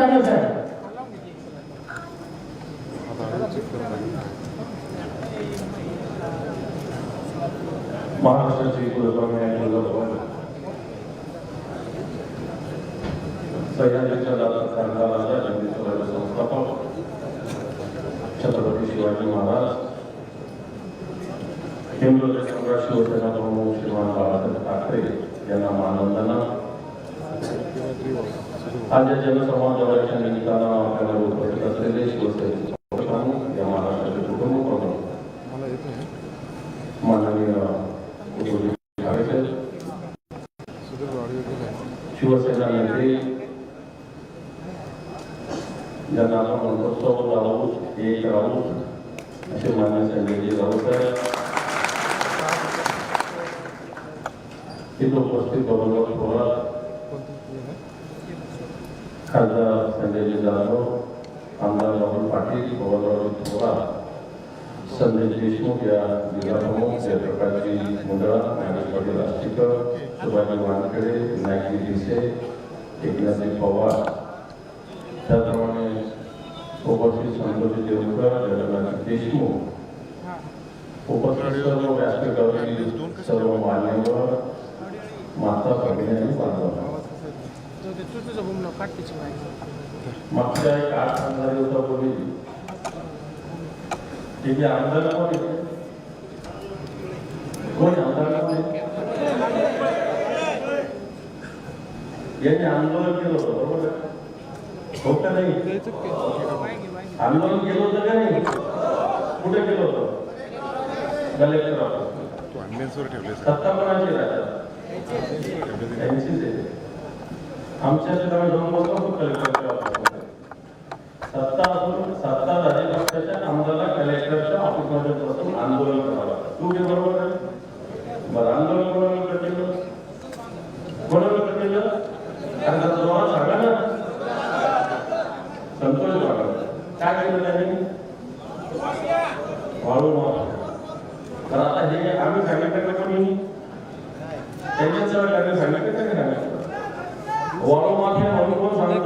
टाकलं साहेब महाराष्ट्राचे कुलकर्णी आणि कुलकर्णी. सह्याद्रीच्या दादा कारखानाचा जगदीश्वराचे संस्थापक छत्रपती शिवाजी महाराज केंद्र सम्राट शिवसेना प्रमुख श्रीमान बाळासाहेब ठाकरे यांना मानवंदना आज या जनसंवादाच्या निमित्तानं आपल्याला उपस्थित असलेले शिवसेनेचे प्रमुख या महाराष्ट्राचे कुटुंब प्रमुख माननीय शिवसेना नेते ज्यांना आपण म्हणतो सौ राऊत एक राऊत असे मान्य संजयजी राऊत तिथं उपस्थित बबनराव थोरात खासदार संजयजी जाधव आमदार राहुल पाटील बबनराव थोरात संजय देशमुख या जिल्हाप्रमुख जयप्रकाशजी मुंदळा ज्ञानेश पाटील आष्टीकर सुभाजी वानखेडे विनायकजी भिसे एकनाथजी पवार. त्याचप्रमाणे उपस्थित संतोषजी देवकर जगन्नाथ देशमुख. उपस्थित सर्व व्यासपीठावरील सर्व मान्यवर तुझं घुमणं माहिती मागच्या एक आठ पंधरा दिवसापूर्वी तिथे आमदार कोण? कोण आमदार कोण आहे? यांनी आंदोलन केलं होतं बरोबर? हो नाही? आंदोलन केलं होतं का नाही? कुठे केलं होतं? कलेक्टर ऑफिस सत्ता कोणाची राज्यात त्यांचीच आहे आमच्या ठिकाणी जाऊन बसतो कलेक्टरच्या ऑफिसमध्ये सत्ता असून सत्ता झाली पक्षाच्या आमदारला कलेक्टरच्या ऑफिसमध्ये बसून आंदोलन करावं तू घे बरोबर आहे बरं आंदोलन कोणाला केलं कोणाला केलं कारण आता तुम्हाला सांगा ना संतोष बाबा काय केलं त्यांनी वाळू माफ तर आता हे आम्ही सांगितलं का कोणी त्यांच्याच त्यांनी सांगितलं का नाही सांगितलं वाळू माफिया म्हणून कोण सांगतो केलंय आता. तुला सांगणार. त्यांनी केला होता का नाही? वाळू माफिया कोण आहे? त्यांचं तू सिंगल सांगणार. आपलं आपल्याला पण सरकार काय गुपचूप असतं, डोळ्यावर डोळ्यावर झापा टाकून सरकार आपलं आता जाईल हे- शासन आपलं जाईल कोणाच्या दारात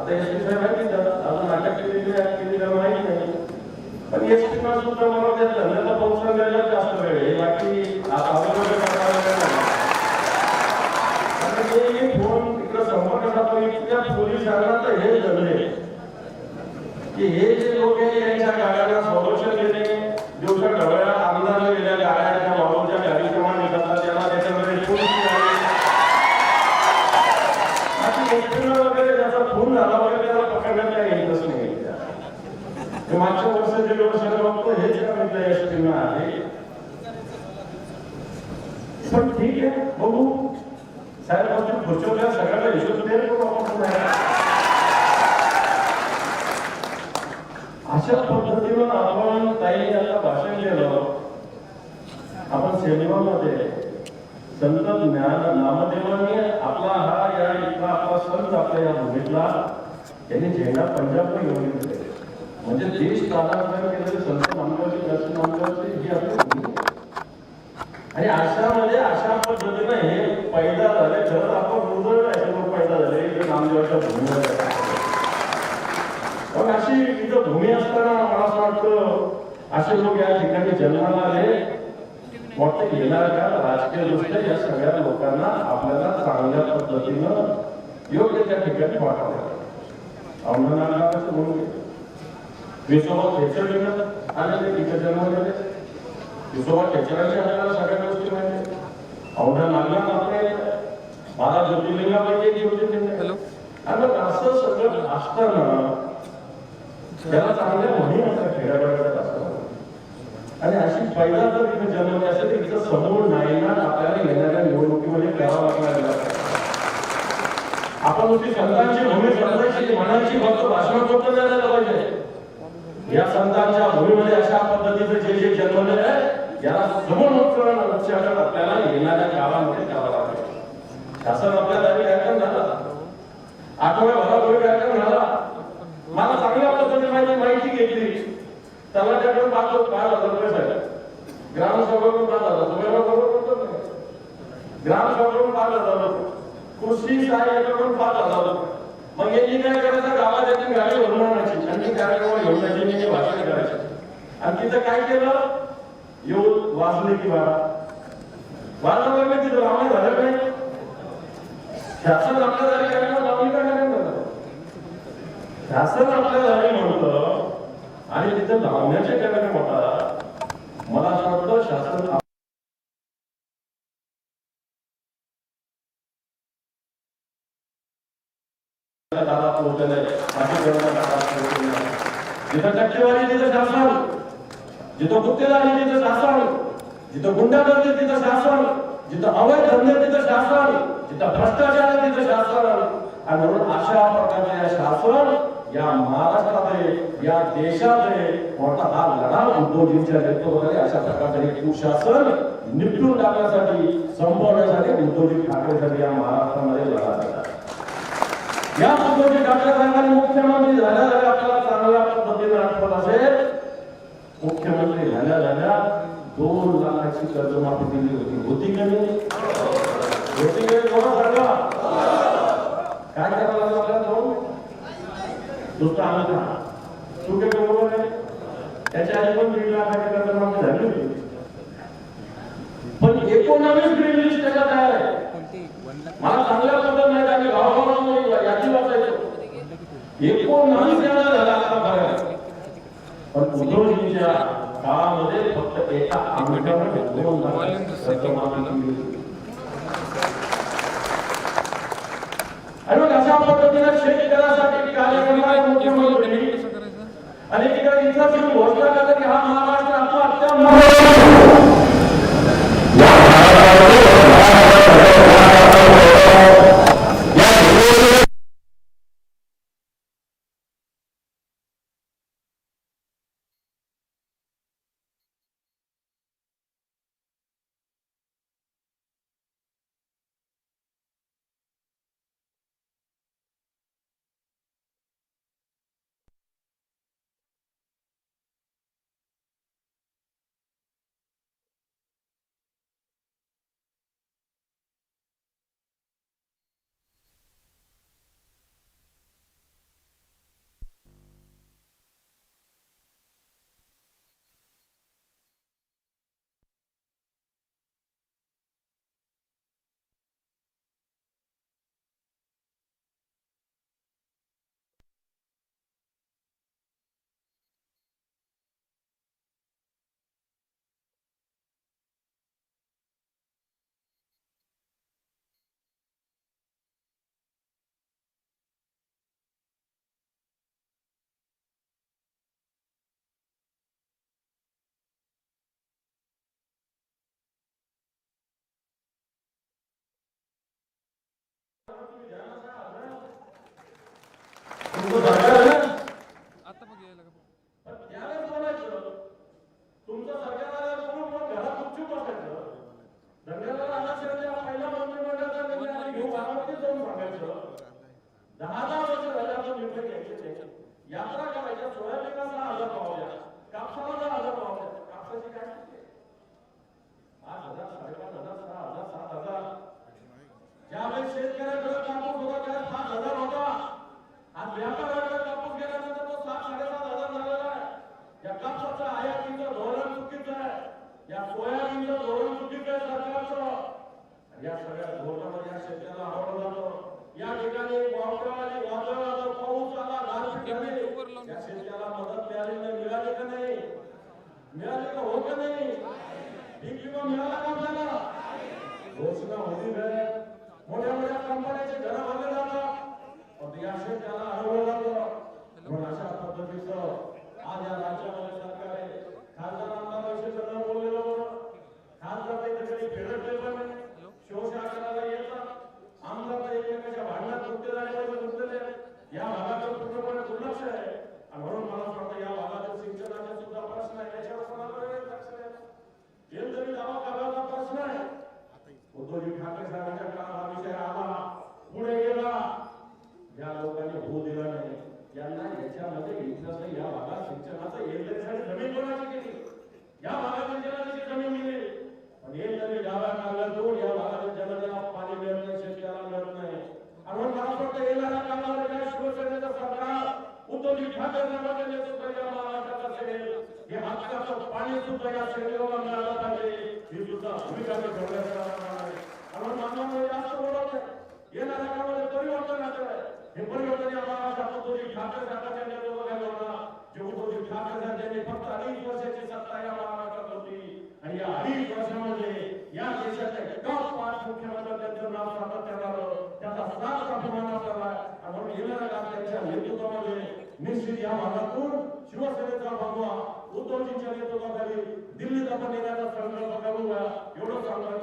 आता एस पी साहेब आहे अजून अटक केलेली आहे केली माहिती नाही. पण एस पी सुद्धा मला त्या धंद्याचा प्रोत्साहन द्यायला जास्त वेळ आहे. बाकी आता हे फोन संपर्क साधतो इतक्या तर हे की हे जे लोक आहे यांच्या गाड्यांना संरक्षण देणे दिवसा ढवळ्या आमदार गेल्या गाड्या त्या बाबूच्या कार्यक्रमात येतात त्याला त्याच्यामध्ये पोलीस आहे. आता एसटीनं वगैरे ज्याचा खून झाला वगैरे त्याला पकडण्यात काही येतच नाही हे मागच्या वर्षाचे वर्ष बघतो हेच सांगितलं एसटीनं आहे. पण ठीक आहे बघू. साहेब आपण खुर्चीवर सगळ्यांना हिशोब द्यायला करू आपण अशा पद्धतीनं आपण ताई यांना भाषण केलं. आपण सिनेमामध्ये संत ज्ञान नामदेवांनी आपला हा या इथला आपला संत आपल्या या भूमीतला त्यांनी झेंडा पंजाबला घेऊन गेले म्हणजे देश प्राधान्य केलेले संत मानवाचे दर्शन मानवाचे ही आपली आणि आशामध्ये अशा म्हणजे पद्धतीने हे पैदा झाले. खरंच आपण रुजळ असे पैदा झाले. इथे नामदेवाच्या भूमीवर पण अशी इथं भूमी असताना मला असं वाटतं असे लोक या ठिकाणी जन्माला आले. वाटतं का? राजकीय दृष्ट्या या सगळ्या लोकांना आपल्याला चांगल्या पद्धतीनं योग्य त्या ठिकाणी वाटावं औंढनाथाचं म्हणून विसोबा खेचर आले ते तिथे जन्मलेले विसोबा खेचरांची आपल्याला सगळ्या गोष्टी माहिती. औंढा नागनाथ आपले बारा ज्योतिर्लिंगापैकी एक ज्योतिर्लिंग. आणि असं सगळं असताना त्याला चांगल्या म्हणी असतात खेड्यापाड्यात असताना आणि अशी पहिला जर इथे जन्मले असेल तर इथं समोर नायनाट आपल्याला येणाऱ्या निवडणुकीमध्ये करावा लागणार आपण नुसती संतांची भूमी संतांची म्हणायची फक्त भाषण करतो नाही या संतांच्या भूमीमध्ये अशा पद्धतीचं जे जे जन्मले आहे याला समोर लक्षात आपल्याला येणाऱ्या काळामध्ये करावं लागेल शासन आपल्या जागी व्याख्यान झाला. आठवड्याभरापूर्वी व्याकरण झाला. मला चांगल्या पद्धतीने माझी माहिती घेतली. त्याला तलाट्याकडून पाच पाच हजार रुपये झाले. ग्रामसभेकडून पाच हजार तुम्ही बरोबर बोलतो ग्रामसभेकडून पाच हजार रुपये कृषी सहाय्यकाकडून पाच हजार रुपये मग यांनी काय करायचं गावात याची गाडी भरून आणायची आणि कार्यक्रम घेऊन जायची आणि भाषण करायचे. आणि तिथं काय केलं? येऊन वाचले की बाळा. वाचायला लागले तिथं लावणी झालं नाही? शासन आपल्या जारी कार्यक्रम लावणी का शासन आपल्या जारी म्हणतं आणि तिथं लावण्याचे कार्यक्रम होता मला असं वाटतं शासन जिथं टक्केवारी तिथं शासन जिथं गुत्तेदारी तिथं शासन जिथं गुंडागर्दी तिथं शासन जिथं अवैध धंदे तिथं शासन जिथं भ्रष्टाचार आहे तिथं शासन आणि म्हणून अशा प्रकारचे या शासन या महाराष्ट्रात आहे या देशात आहे मोठा हा लढा उद्धवजींच्या नेतृत्वाखाली अशा प्रकारचे कुशासन निपटून टाकण्यासाठी संपवण्यासाठी उद्धवजी ठाकरेसाठी या महाराष्ट्रामध्ये या उद्धवजी ठाकरे साहेबांनी मुख्यमंत्री झाल्या झाल्या आपल्याला चांगल्या पद्धतीने आठवत असेल मुख्यमंत्री झाल्या झाल्या दोन लाखाची कर्जमाफी दिली होती होती का नाही होती का नाही? कोणा सांगा काय करायला लागलं आपल्याला दोन नुसतं आलं का तू काय बरोबर आहे त्याच्या आधी पण दीड लाखाची कर्जमाफी झाली होती पण एकोणावीस ग्रीन लिस्ट त्याच्यात तयार आहे मला चांगल्या पद्धत नाही आम्ही गावागावामध्ये यादी वाचायचो एकोणावीस वेळा झाला आता फरक पण उद्धवजींच्या काळामध्ये फक्त एका आंबेडकरांमध्ये दोन. आणि मग अशा पद्धतीने शेतकऱ्यासाठी कार्य करणारे मुख्यमंत्री आणि तिकडे इथं तुम्ही घोषणा करता की हा महाराष्ट्र आत्महत्या यात्रा करायच्या सोयाबीनला दहा हजार भाव द्या कापसाला हजार भाव द्या कापसाची काय किंमत आहे? पाच हजार साडेपाच हजार सहा हजार सात हजार ज्यावेळेस शेतकऱ्याकडे कापूस होता त्यावेळेस पाच हजार होता आज व्यापाऱ्याकडे कापूस गेल्यानंतर तो सात साडेसात हजार झालेला आहे. या कापसाचं आयातीचं धोरण चुकीचं आहे. या सोयाबीनचं धोरण चुकीचं आहे सरकारचं. या सगळ्या धोरणामध्ये या शेतकऱ्याला आवडलं जातं. या ठिकाणी वादळ आलं पाऊस आला गारपीट या शेतकऱ्याला मदत मिळाली नाही मिळाली का नाही? मिळाली का हो का नाही? पीक विमा मिळाला का आपल्याला? घोषणा होती मोठ्या मोठ्या कंपन्याचे घर भरले जातात. पण त्याला अडवलं पण अशा पद्धतीचं आज या राज्यामध्ये सरकार खासदार आमदार विषयी सगळं बोललेलं होतं. खासदार त्याच्याकडे फिरत नाही. शिवशासनाला येतात. आमदार एकमेकाच्या भांडणात मुद्दे झाले मुद्दे या भागाचं पूर्णपणे दुर्लक्ष आहे. आणि म्हणून मला वाटतं या भागातील सिंचनाचा सुद्धा प्रश्न आहे. त्याच्यावर समाजाला प्रश्न आहे. उद्धवजी ठाकरे साहेबांच्या काळात आहे हे परिवर्तन या महाराष्ट्रात उद्धवजी ठाकरे साहेबांच्या नेतृत्वाखाली होणार जे ठाकरे साहेब यांनी फक्त अडीच वर्षाची सत्ता या महाराष्ट्रात होती. आणि या अडीच वर्षामध्ये या देशाच्या टॉप पाच मुख्यमंत्री त्यांचं नाव सातत्यात आलं. त्याचा सात अभिमान आपल्याला. आणि म्हणून येणाऱ्या काळात त्यांच्या नेतृत्वामध्ये निश्चित या भागातून शिवसेनेचा भगवा उद्धवजींच्या नेतृत्वाखाली दिल्लीत आपण येण्याचा संकल्प करूया. एवढं सांगत.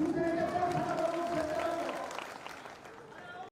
Who's going to get